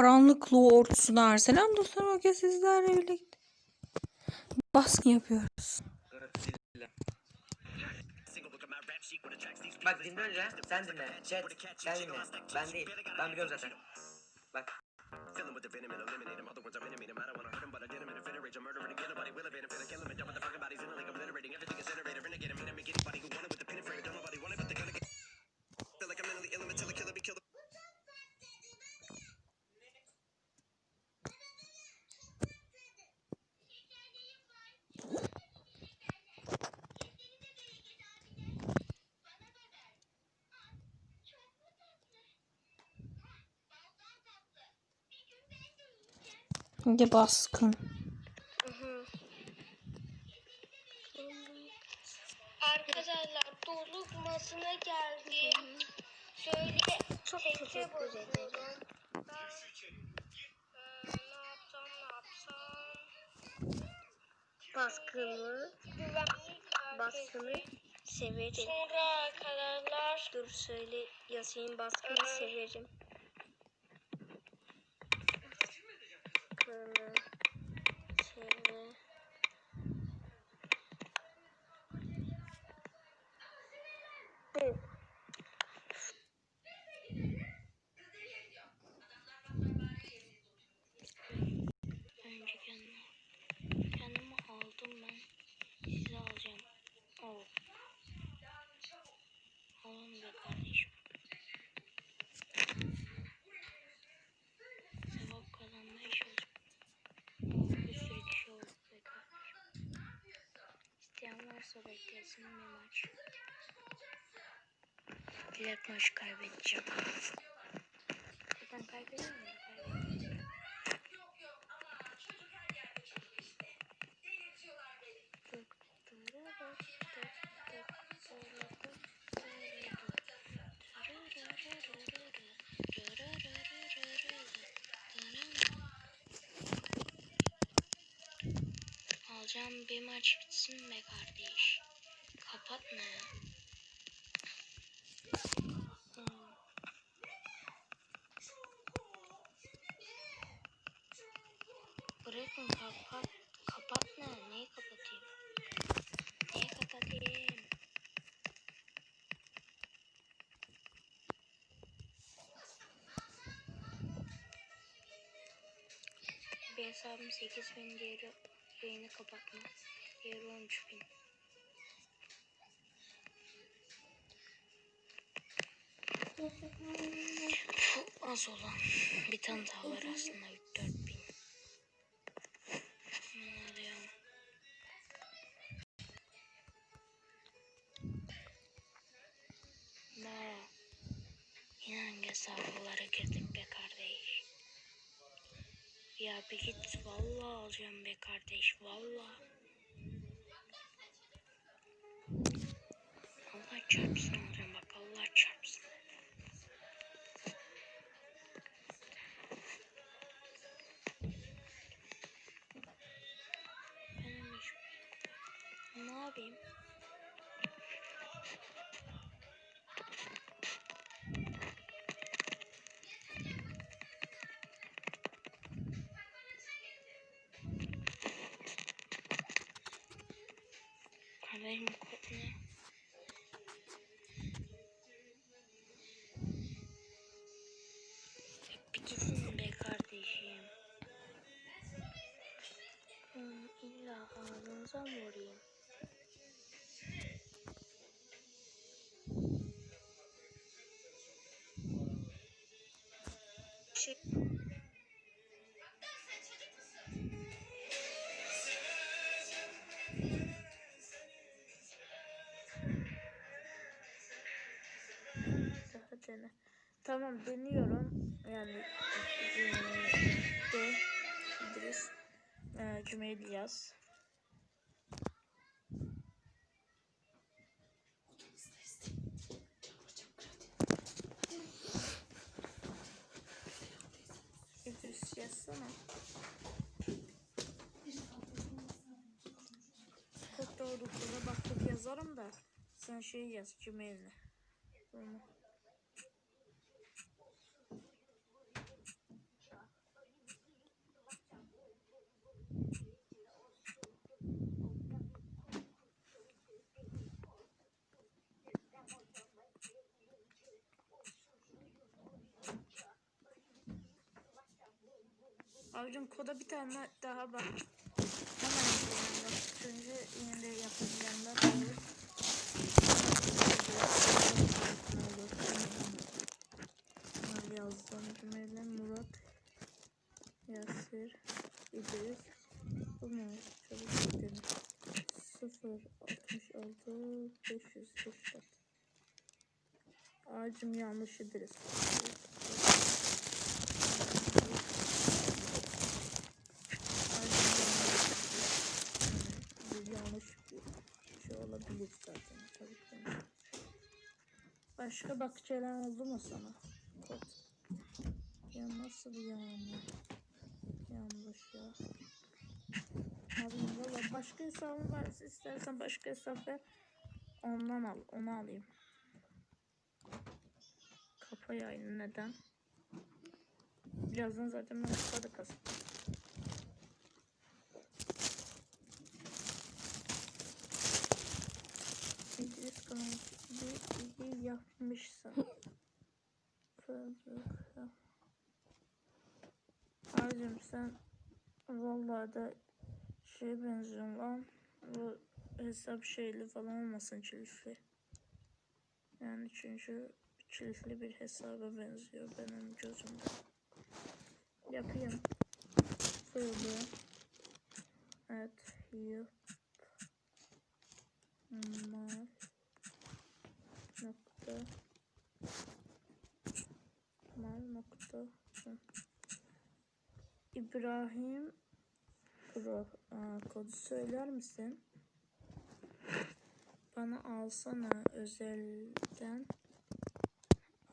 Karanlık Lord'sunar. Selam dostlar. Bugün sizlerle birlikte baskın yapıyoruz. Bak dinle önce. Sen dinle. Chat. Sen dinle. Ben değil. Ben biliyorum zaten. Bak. Şimdi baskın. Arkadaşlar doluk masına geldi. Şöyle çok teşekkür ederim. Yapsam. baskını baskını severim. Sonra arkadaşlar Dur söyle Yasin baskını Evet. severim. Baskını severim. Bu. önce kendime, kendime aldım ben. Size alacağım. Al. Alın be kardeşim. Sevap kazanmaya çalışıyorum. Bir sürü kişi oldu be kardeşim. İsteyen beklesin bir maç. Dilek maç kaybedeceğim. Zaten ya kaybedeceğim. Alacağım bir maç bitsin be kardeş. Kapatma ya. Hmm. Bırakın kapat. Kapatma. Neyi kapatayım? Neyi kapatayım? Bir hesabım 8000 diğeri yayını kapatma. Diğeri 13000. Bu az olan. Bir tane daha var aslında 4000. Bunu alıyorum. Ba. Yine hangi hesaplara girdik be kardeş? Ya bir git vallahi alacağım be kardeş vallahi. Allah çarpsın Haberim kod ne? Ya Bir gitsin be kardeşim. Hmm, illa ağzınıza mı vurayım? Tamam deniyorum. Yani de İdris eee Cümeyli yaz. İdris yazsana. Çok doğru baktık yazarım da sen şey yaz Cümeyli. Tamam. Abicim koda bir tane daha bak. Hemen yapacağım. Çünkü yine de yapacağımda olur. Bunlar yazdım. Cümleyle Murat Yasir İdris Bu mu? Çabuk gidelim. 0 66 544 Ağacım yanlış İdris. Başka bakıcılar oldu mu sana? Kod. Ya nasıl yani? Yanlış ya. Abi valla başka hesabım varsa istersen başka hesap ver. Ondan al. Onu alayım. Kafa yayını neden? Birazdan zaten ben kapadı kasım. İdris kanalı iyi yapmışsın. Fabrika. Abicim sen vallahi da şey benziyorsun lan. Bu hesap şeyli falan olmasın çilifli. Yani çünkü çilifli bir hesaba benziyor benim gözümde. Yapayım. Böyle. Evet. Yap. Mal. Nokta. Hı. İbrahim Pro. Aa, kodu söyler misin? Bana alsana özelden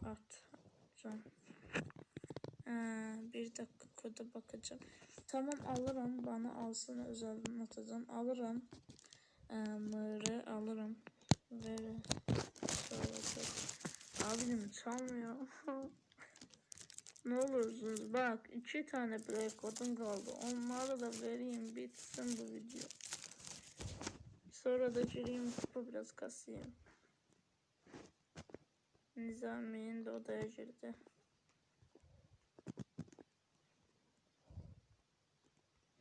atacağım. Ee, bir dakika koda bakacağım. Tamam alırım. Bana alsana özelden atacağım. Alırım. Ee, mırı alırım. Ver. Abim çalmıyor. ne olursunuz bak iki tane break kodum kaldı. Onları da vereyim bitsin bu video. Sonra da gireyim kupa biraz kasayım. Nizami'nin de odaya girdi.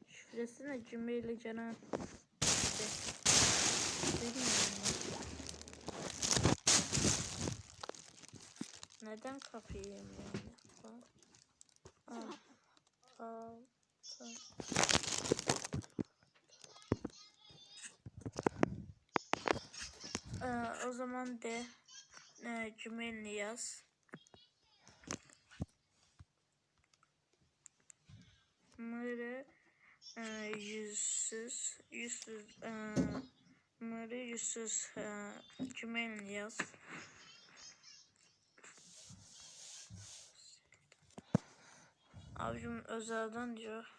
Şifresine cümleyle Ceren. Bilmiyorum ben. Neden yani? Al. Al. Al. Ee, o zaman de e, cümleni yaz. Mırı e, yüzsüz yüzsüz e, mırı yüzsüz e, cümleni yaz. Abicim özelden diyor.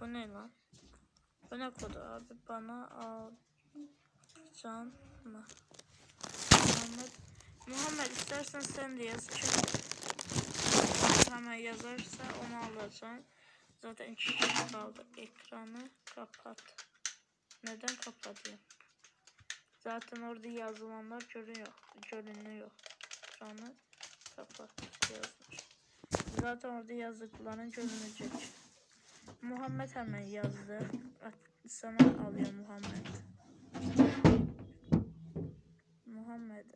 Bu ne lan? Bu ne kodu abi? Bana al. Can mı? Muhammed. Muhammed istersen sen de yaz. Çünkü hemen yazarsa onu alacağım. Zaten iki kişi kaldı. Ekranı kapat. Neden kapatayım? Zaten orada yazılanlar görünüyor. Görünüyor. Ekranı kapat yazmış. Zaten orada yazdıkların görünecek. Muhammed hemen yazdı. Sana alıyor Muhammed. Muhammed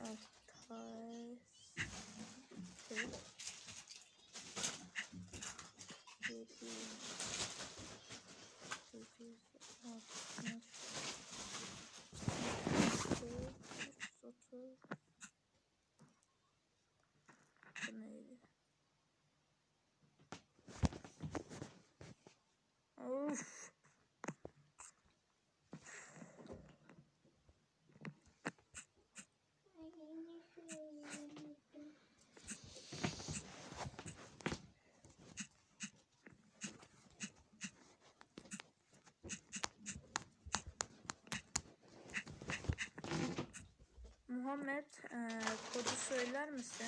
Altay Muhammed eee, kodu söyler misin?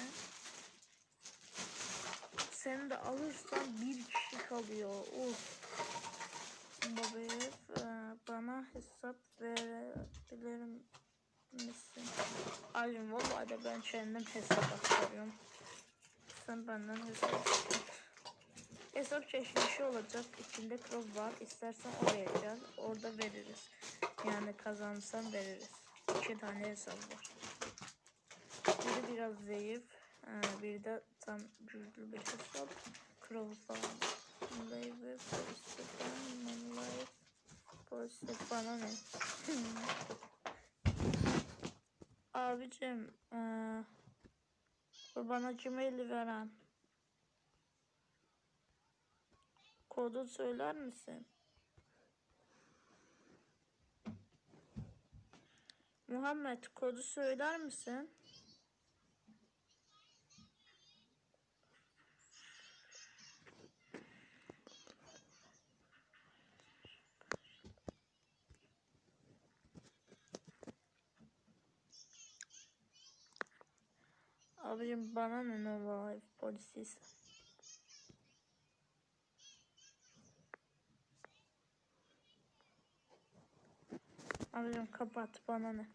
Seni de alırsan bir kişi kalıyor. Of. Babaya eee, bana hesap verebilir misin? Ayrım vallahi ben kendim hesap aktarıyorum. İstersen benden hesap Hesap çekilişi olacak. İçinde krop var. İstersen oraya gel. Orada veririz. Yani kazanırsan veririz. İki tane hesap var. Biri biraz zayıf. ee, Bir de tam güçlü bir hesap. Falan. Live pozitif. Live pozitif. Bana ne? Abicim. Ee, bu bana Gmail'i veren. Kodu söyler misin? Muhammed kodu söyler misin? Abicim bana ne ne var polisiz. Abicim kapat bana ne.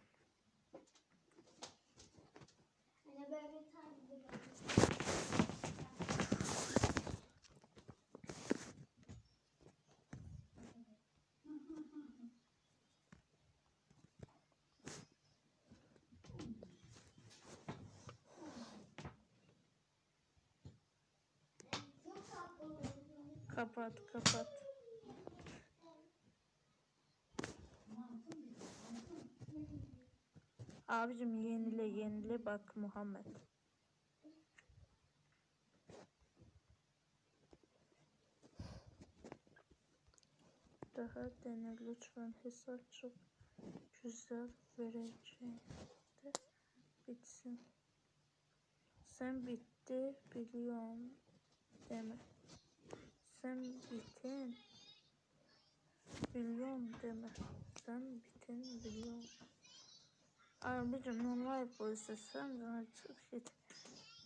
Kapat kapat. Abicim yenile yenile bak Muhammed. Daha dene lütfen hesap çok güzel vereceğim de bitsin. Sen bitti biliyorum deme. Sen bitin biliyorum deme. Sen bitin biliyorum. Abicim normal polisi sen bana çok şey.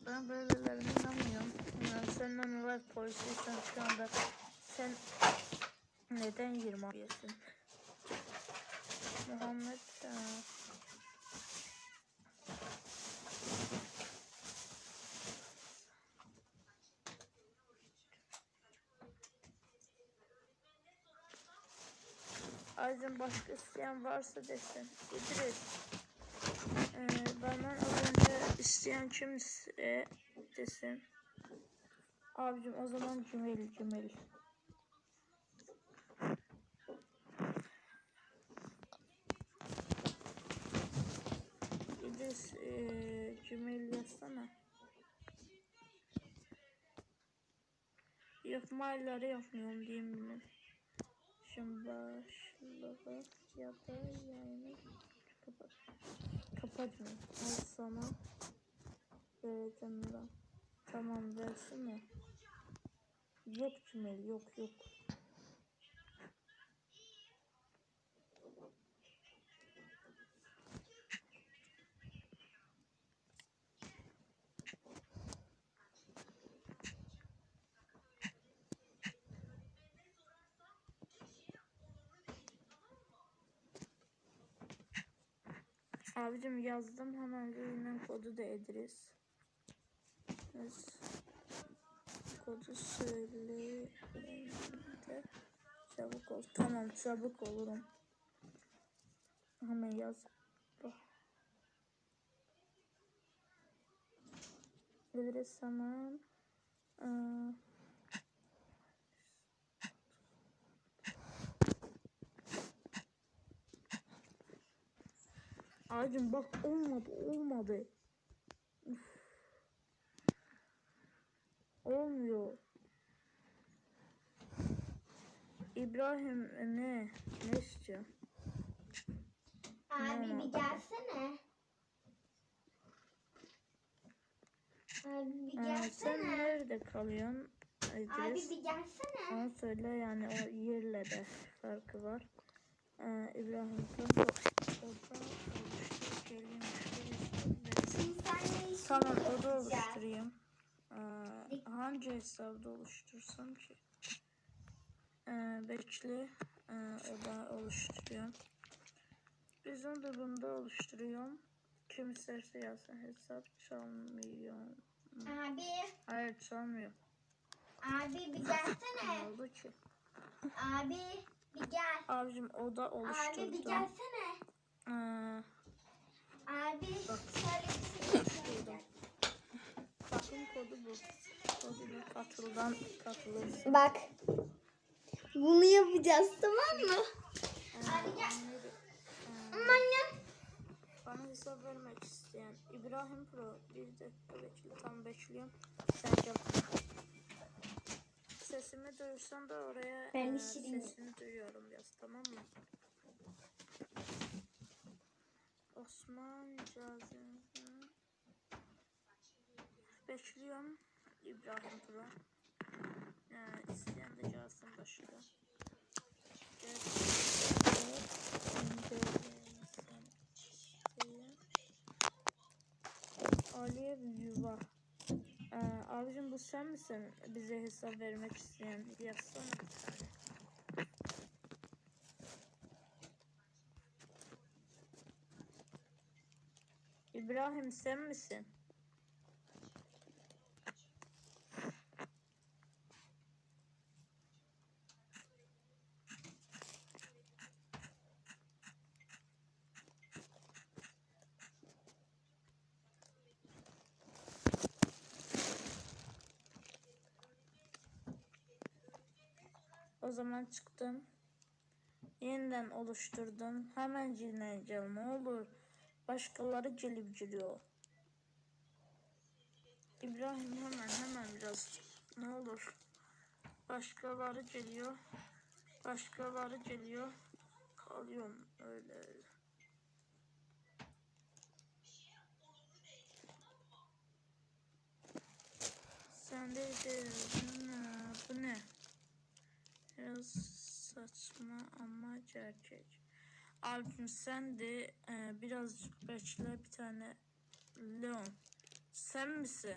Ben böylelerine inanmıyorum. Yani sen normal polisiysen şu anda sen neden 20 yapıyorsun? Muhammed e, Ayrıca başka isteyen varsa desin. İdris. Ee, benden az önce isteyen kimse desin. Abicim o zaman cümleli cümleli. İdris ee, cümleli yazsana. Yapmayları yapmıyorum diyeyim mi? Şimdi başlığı ya da yayını kapat. Kapatma. Al sana. Vereceğim ben. Tamam versene. Yok Cümel yok yok. Abicim yazdım hemen ürünün kodu da Edris. Yes. Kodu söyle. Çabuk ol. Tamam çabuk olurum. Hemen yaz. Bak. İdris hemen. Ee, Abicim bak olmadı olmadı. Üf. Olmuyor. İbrahim ne? Ne istiyor? Abi bir gelsene. Abi bir Ee, sen gelsene. nerede kalıyorsun Abi bir gelsene. Onu söyle yani o yerle de farkı var. Ee, İbrahim işimizi Tamam o da oluşturayım. Ee, hangi hesabda oluştursam ki? Ee, bekle. Ee, o da oluşturuyor. Bizim de bunda oluşturuyorum. Kim isterse yazsın hesap çalmıyor Abi, Hayır çalmıyor. abi bir Ne gelsene. oldu ki? Abi bir gel. Abicim o da Abi bir oluşturdu. gelsene. Ee, Abi şöyle bir şey gel. takım kodu bu. Kodu bu. Katıldan katılırsın. Bak. Bunu yapacağız tamam mı? Abi gel. Ya. Bana hesap vermek isteyen İbrahim Pro bir dakika bekle tam bekliyorum. Sen gel. Sesimi duyursan da oraya Ben e, işireyim. sesini duyuyorum yaz tamam mı? Osman Cazim Bekliyorum İbrahim Pro. Yani isteyen de gelsin başına. Aliye Yuva. Ee, abicim bu sen misin? Bize hesap vermek isteyen yazsana. İbrahim sen misin? Zaman çıktım. Yeniden oluşturdum. Hemen cinleneceğim. Ne olur. Başkaları gelip giriyor. İbrahim hemen hemen biraz. Ne olur. Başkaları geliyor. Başkaları geliyor. Kalıyorum öyle öyle. Sen de de bu ne? Biraz saçma ama gerçek. Albüm sen de e, biraz bekle bir tane Leon. Sen misin?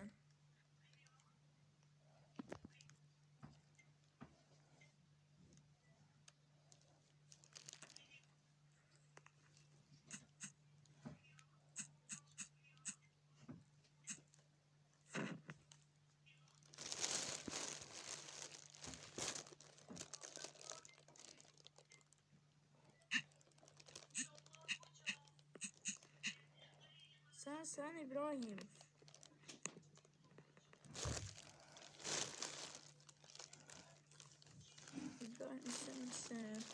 Sen sen İbrahim. İbrahim sen misin?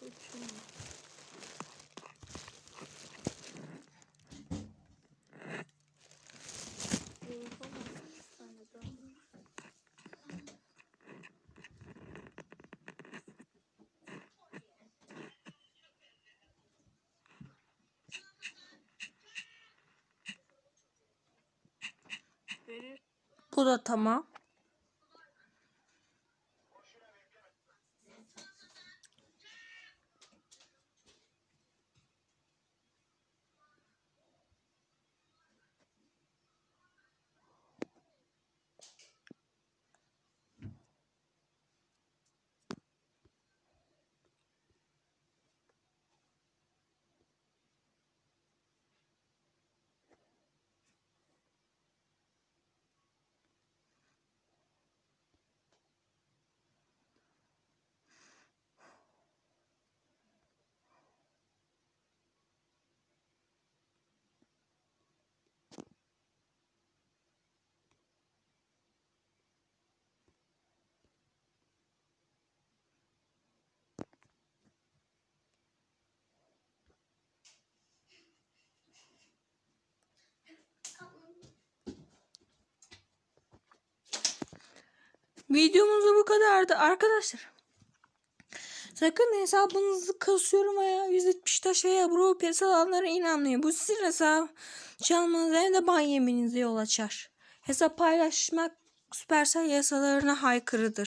Bu kim? Verir. Bu da tamam. Videomuz bu kadardı arkadaşlar. Sakın hesabınızı kasıyorum veya 170 taş veya bro pes alanlara inanmayın. Bu sizin hesap çalmanıza hem de ban yemenize yol açar. Hesap paylaşmak Supercell yasalarına haykırıdır.